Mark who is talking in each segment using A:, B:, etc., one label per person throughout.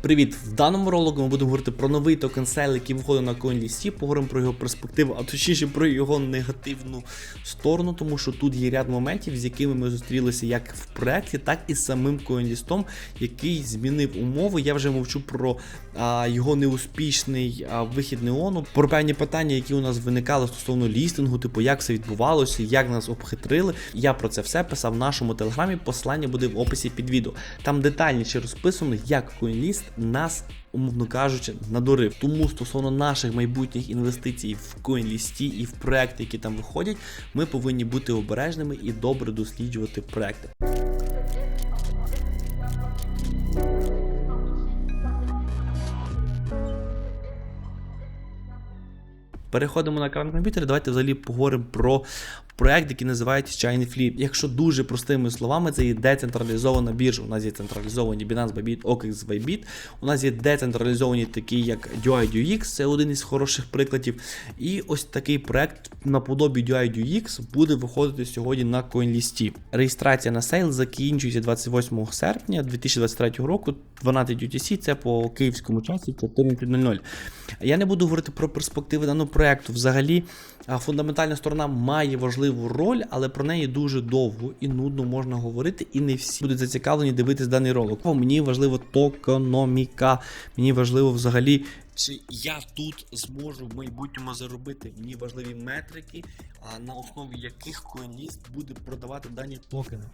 A: Привіт! В даному ролику ми будемо говорити про новий токен сейл, який виходить на CoinList, поговоримо про його перспективу, а точніше про його негативну сторону, тому що тут є ряд моментів, з якими ми зустрілися як в проєкті, так і з самим CoinList, який змінив умови. Я вже мовчу про а, його неуспішний а, вихід неону, про певні питання, які у нас виникали стосовно лістингу, типу як все відбувалося, як нас обхитрили. Я про це все писав в нашому телеграмі. Посилання буде в описі під відео. Там детальніше розписано, як CoinList нас, умовно кажучи, надурив. Тому стосовно наших майбутніх інвестицій в CoinList і в проекти, які там виходять, ми повинні бути обережними і добре досліджувати проекти. Переходимо на екран комп'ютера. Давайте взагалі поговоримо про проект, який називається Shiny Flip. Якщо дуже простими словами, це є децентралізована біржа. У нас є централізовані Binance, Bybit, OKX, Bybit. У нас є децентралізовані такі, як DUI це один із хороших прикладів. І ось такий проект наподобі DUI буде виходити сьогодні на CoinList. Реєстрація на сейл закінчується 28 серпня 2023 року. 12 UTC, це по київському часі 14.00. Я не буду говорити про перспективи даного проекту. Взагалі, фундаментальна сторона має важливу роль, але про неї дуже довго і нудно можна говорити, і не всі будуть зацікавлені дивитись даний ролик. Мені важливо токономіка, мені важливо взагалі. Чи я тут зможу в майбутньому заробити мені важливі метрики, на основі яких CoinList буде продавати дані токени.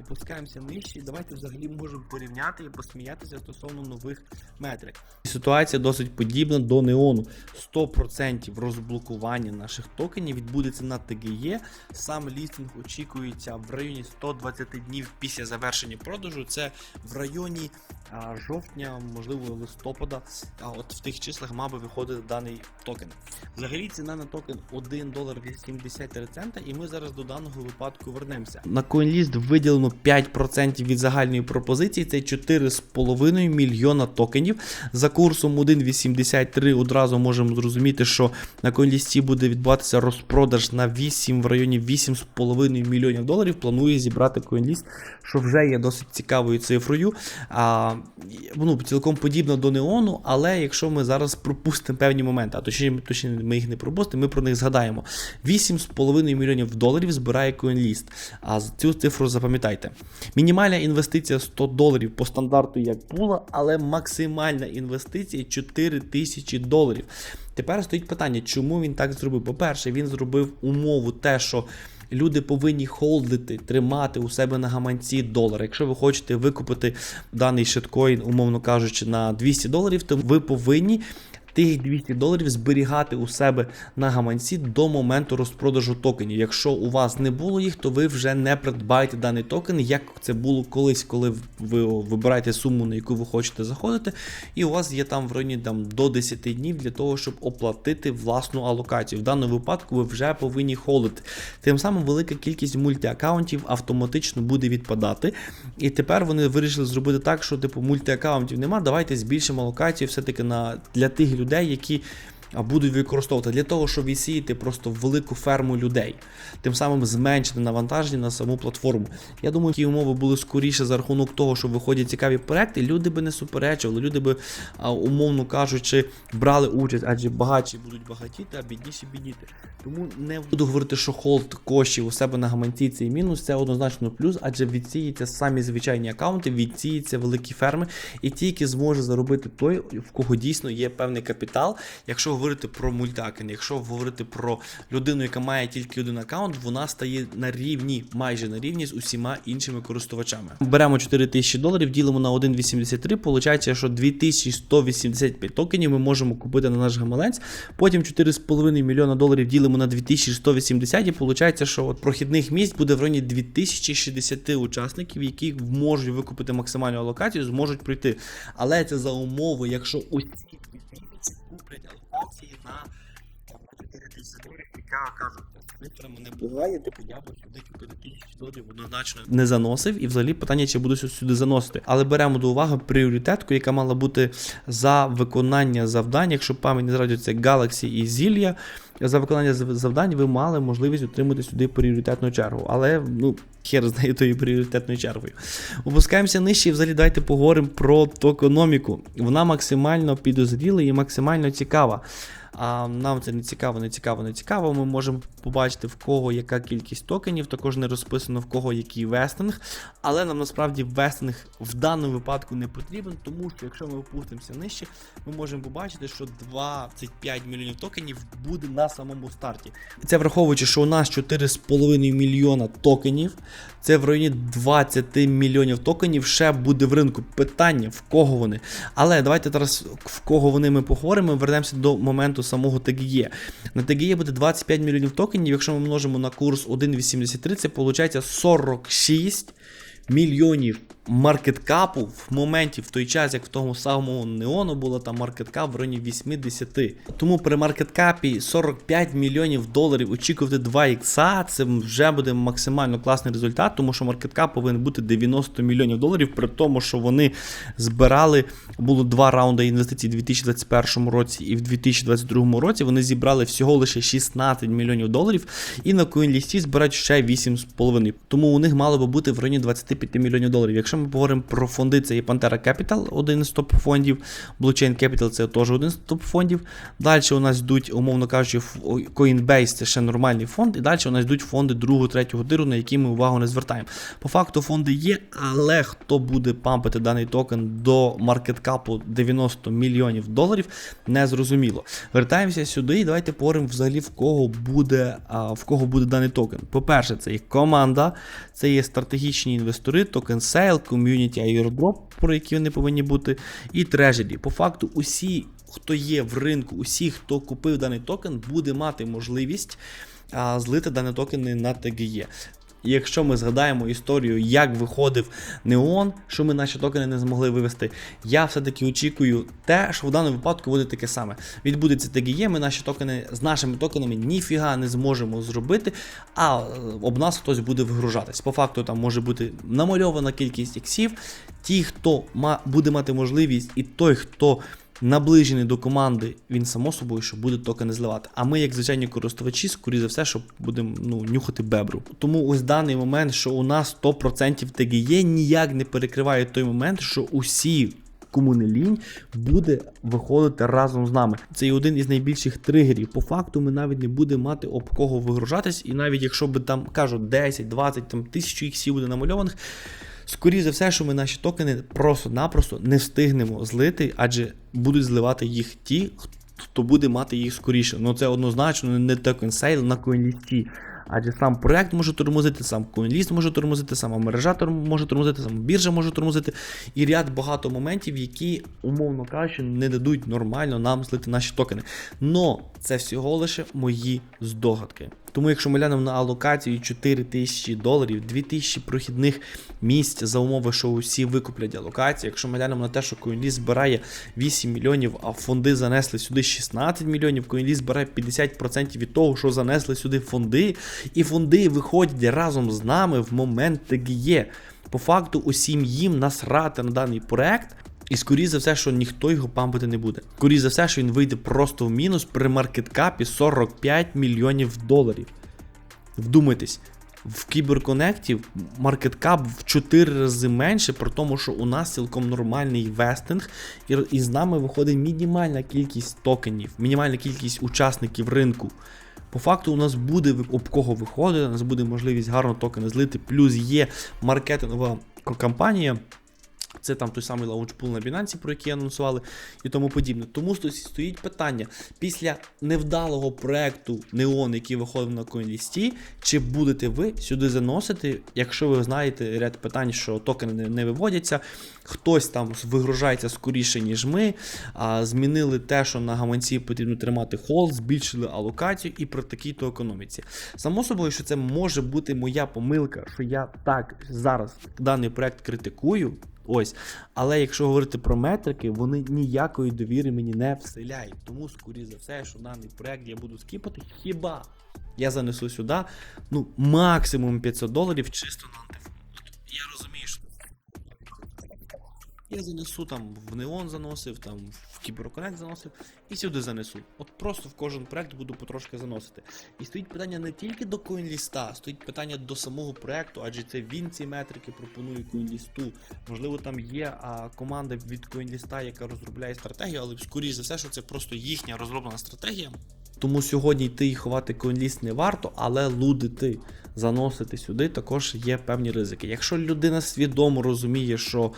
A: Опускаємося нижче, і давайте взагалі можемо порівняти і посміятися стосовно нових метрик. Ситуація досить подібна до неону. 100% розблокування наших токенів відбудеться на ТГЄ. Сам лістинг очікується в районі 120 днів після завершення продажу. Це в районі жовтня, можливо, листопада. А от в тих числах мав би виходити даний токен. Взагалі ціна на токен 1 долар 83 цента, і ми зараз до даного випадку вернемося. На CoinList виділено 5% від загальної пропозиції, це 4,5 мільйона токенів. За курсом 1,83 одразу можемо зрозуміти, що на CoinList буде відбуватися розпродаж на 8 в районі 8,5 мільйонів доларів. Планує зібрати CoinList, що вже є досить цікавою цифрою. А, ну, Цілком подібно до неону, але якщо ми зараз пропустимо певні моменти, а точніше, точніше ми їх не пропустимо, ми про них згадаємо. 8,5 мільйонів доларів збирає CoinList. А цю цифру запам'ятайте. Мінімальна інвестиція 100 доларів по стандарту як була, але максимальна інвестиція 4 тисячі доларів. Тепер стоїть питання, чому він так зробив? По-перше, він зробив умову те, що. Люди повинні холдити, тримати у себе на гаманці долар. Якщо ви хочете викупити даний шиткоін, умовно кажучи, на 200 доларів, то ви повинні тих 200 доларів зберігати у себе на гаманці до моменту розпродажу токенів. Якщо у вас не було їх, то ви вже не придбаєте даний токен, як це було колись, коли ви вибираєте суму, на яку ви хочете заходити, і у вас є там в районі там, до 10 днів для того, щоб оплатити власну алокацію. В даному випадку ви вже повинні холдити. Тим самим велика кількість мультиаккаунтів автоматично буде відпадати. І тепер вони вирішили зробити так, що типу мультиаккаунтів нема. Давайте збільшимо алокацію все-таки на для тих людей людей, які будуть використовувати для того, щоб відсіяти просто велику ферму людей, тим самим зменшити навантаження на саму платформу. Я думаю, ті умови були скоріше за рахунок того, що виходять цікаві проекти. Люди би не суперечували, люди би, умовно кажучи, брали участь, адже багатші будуть багатіти, а бідніші бідніти. Тому не буду говорити, що холд коштів у себе на гаманці це мінус, це однозначно плюс, адже відсіються самі звичайні аккаунти, відсіються великі ферми, і тільки зможе заробити той, в кого дійсно є певний капітал. Якщо говорити про мультакен, якщо говорити про людину, яка має тільки один аккаунт, вона стає на рівні, майже на рівні з усіма іншими користувачами. Беремо 4000 доларів, ділимо на 1,83, Получається, що 2185 токенів ми можемо купити на наш гаманець. Потім 4,5 мільйона доларів ділимо на 2180 і виходить, що от прохідних місць буде в районі 2060 учасників, які можуть викупити максимальну алокацію, зможуть пройти. Але це за умови, якщо усі яка кажуть, цифра мене бугає, типу я б сюди 4 тисячі доларів однозначно не заносив. І взагалі питання, чи буду сюди заносити. Але беремо до уваги пріоритетку, яка мала бути за виконання завдань, якщо пам'ять не зрадить, це Galaxy і Zillia. за виконання завдань ви мали можливість отримати сюди пріоритетну чергу. Але ну, хер знає тою пріоритетною чергою. Опускаємося нижче і взагалі давайте поговоримо про токономіку. Вона максимально підозріла і максимально цікава. А нам це не цікаво, не цікаво, не цікаво. Ми можемо побачити, в кого яка кількість токенів, також не розписано в кого який вестинг. Але нам насправді вестинг в даному випадку не потрібен, тому що якщо ми опустимося нижче, ми можемо побачити, що 25 мільйонів токенів буде на самому старті. Це враховуючи, що у нас 4,5 мільйона токенів, це в районі 20 мільйонів токенів ще буде в ринку. Питання, в кого вони. Але давайте зараз в кого вони ми поговоримо. Вернемося до моменту самого TGE. На TGE буде 25 мільйонів токенів. Якщо ми множимо на курс 1,83, це виходить 46 мільйонів маркеткапу в моменті, в той час, як в тому самому Неону було там маркеткап в районі 80. Тому при маркеткапі 45 мільйонів доларів очікувати 2 ікса, це вже буде максимально класний результат, тому що маркеткап повинен бути 90 мільйонів доларів, при тому, що вони збирали, було два раунди інвестицій у 2021 році і в 2022 році. Вони зібрали всього лише 16 мільйонів доларів, і на CoinList збирають ще 8,5. Тому у них мало би бути в районі 25 мільйонів доларів. Якщо ми поговоримо про фонди, це є Pantera Capital, один з топ фондів. Blockchain Capital це теж один з топ фондів. Далі у нас йдуть, умовно кажучи, Coinbase це ще нормальний фонд. І далі у нас йдуть фонди другого, третього тиру, на які ми увагу не звертаємо. По факту фонди є, але хто буде пампити даний токен до маркеткапу 90 мільйонів доларів, не зрозуміло. Вертаємося сюди і давайте поговоримо взагалі в кого буде, в кого буде даний токен. По-перше, це є команда, це є стратегічні інвестори, токен сейл, ком'юніті airdrop, про які вони повинні бути, і трежері. По факту, усі, хто є в ринку, усі, хто купив даний токен, буде мати можливість злити дані токени на TGE. Якщо ми згадаємо історію, як виходив Неон, що ми наші токени не змогли вивести, я все-таки очікую те, що в даному випадку буде таке саме. Відбудеться TGE, ми наші токени з нашими токенами ніфіга не зможемо зробити, а е, об нас хтось буде вигружатись. По факту там може бути намальована кількість іксів. Ті, хто буде мати можливість, і той, хто наближений до команди, він само собою, що буде токени зливати. А ми, як звичайні користувачі, скоріше за все, що будемо ну, нюхати бебру. Тому ось даний момент, що у нас 100% TGE ніяк не перекриває той момент, що усі. Кому не лінь, буде виходити разом з нами. Це є один із найбільших тригерів. По факту ми навіть не будемо мати об кого вигружатись, і навіть якщо би там кажуть 10, 20, там тисячу іксів буде намальованих, Скоріше за все, що ми наші токени просто-напросто не встигнемо злити, адже будуть зливати їх ті, хто буде мати їх скоріше. Ну це однозначно не токен сейл на CoinList. Адже сам проект може тормозити, сам CoinList може тормозити, сама мережа може тормозити, сама біржа може тормозити, і ряд багато моментів, які, умовно кажучи, не дадуть нормально нам злити наші токени. Но це всього лише мої здогадки. Тому якщо ми глянемо на алокацію 4 тисячі доларів, 2000 прохідних місць за умови, що усі викуплять алокацію. Якщо ми глянемо на те, що CoinList збирає 8 мільйонів, а фонди занесли сюди 16 мільйонів, CoinList збирає 50% від того, що занесли сюди фонди, і фонди виходять разом з нами в момент TGE. По факту, усім їм насрати на даний проект. І скоріше за все, що ніхто його пампити не буде. Скоріше за все, що він вийде просто в мінус при маркеткапі 45 мільйонів доларів. Вдумайтесь, в кіберконекті маркеткап в 4 рази менше, при тому, що у нас цілком нормальний вестинг, і, з нами виходить мінімальна кількість токенів, мінімальна кількість учасників ринку. По факту, у нас буде об кого виходити, у нас буде можливість гарно токени злити, плюс є маркетингова кампанія. Це там той самий лаунчпул на Binance, про який анонсували, і тому подібне. Тому стоїть питання: після невдалого проекту Neon, який виходив на CoinList, чи будете ви сюди заносити, якщо ви знаєте ряд питань, що токени не, виводяться, хтось там вигружається скоріше, ніж ми, а, змінили те, що на гаманці потрібно тримати холд, збільшили алокацію і при такій-то економіці. Само собою, що це може бути моя помилка, що я так зараз даний проект критикую. Ось, але якщо говорити про метрики, вони ніякої довіри мені не вселяють. Тому, скоріше за все, що даний проект я буду скіпати, хіба я занесу сюди ну, максимум 500 доларів чисто на антифон. Я розумію, що Я занесу там в Неон заносив, там в Кіберконект заносив і сюди занесу. От просто в кожен проект буду потрошки заносити. І стоїть питання не тільки до CoinList, стоїть питання до самого проекту, адже це він ці метрики пропонує CoinList. Можливо, там є а, команда від CoinList, яка розробляє стратегію, але скоріш за все, що це просто їхня розроблена стратегія. Тому сьогодні йти і ховати CoinList не варто, але лудити, заносити сюди також є певні ризики. Якщо людина свідомо розуміє, що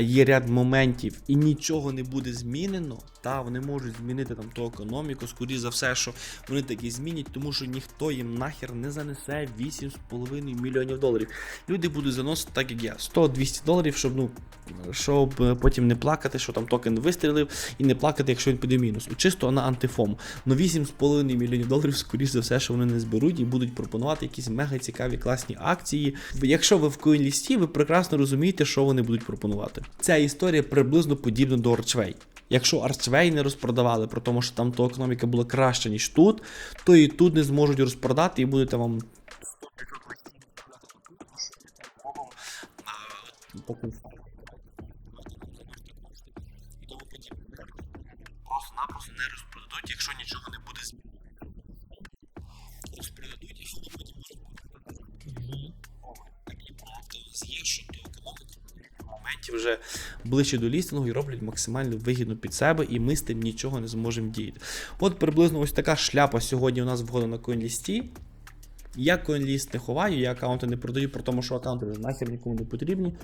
A: є ряд моментів і нічого не буде змінено, та вони можуть змінити там ту економіку, скоріше за все, що вони такі змінять, тому що ніхто їм нахер не занесе 8,5 мільйонів доларів. Люди будуть заносити так, як я, 100-200 доларів, щоб ну щоб е, потім не плакати, що там токен вистрілив, і не плакати, якщо він піде в мінус. Чисто на антифому. Ну 8,5 мільйонів доларів, скоріше за все, що вони не зберуть і будуть пропонувати якісь мега цікаві класні акції. Якщо ви в CoinList, ви прекрасно розумієте, що вони будуть пропонувати. Ця історія приблизно подібна до Archway. Якщо Арцвей не розпродавали, про тому, що там то економіка була краща, ніж тут, то і тут не зможуть розпродати і будете вам. Просто-напросто ближче до лістингу і роблять максимально вигідно під себе, і ми з тим нічого не зможемо діяти. От приблизно ось така шляпа сьогодні у нас входить на CoinList. Я CoinList не ховаю, я аккаунти не продаю, про тому, що аккаунти вже нахер нікому не потрібні.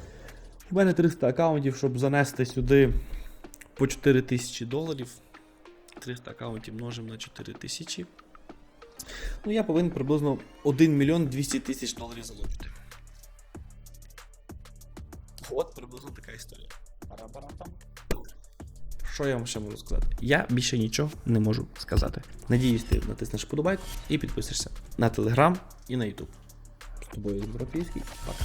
A: У мене 300 аккаунтів, щоб занести сюди по 4 тисячі доларів. 300 аккаунтів множимо на 4 тисячі. Ну, я повинен приблизно 1 мільйон 200 тисяч доларів залучити. От приблизно така історія. Що я вам ще можу сказати? Я більше нічого не можу сказати. Надіюсь, ти натиснеш подобайку і підписуєшся на телеграм і на ютуб. З тобою європейський. Пока.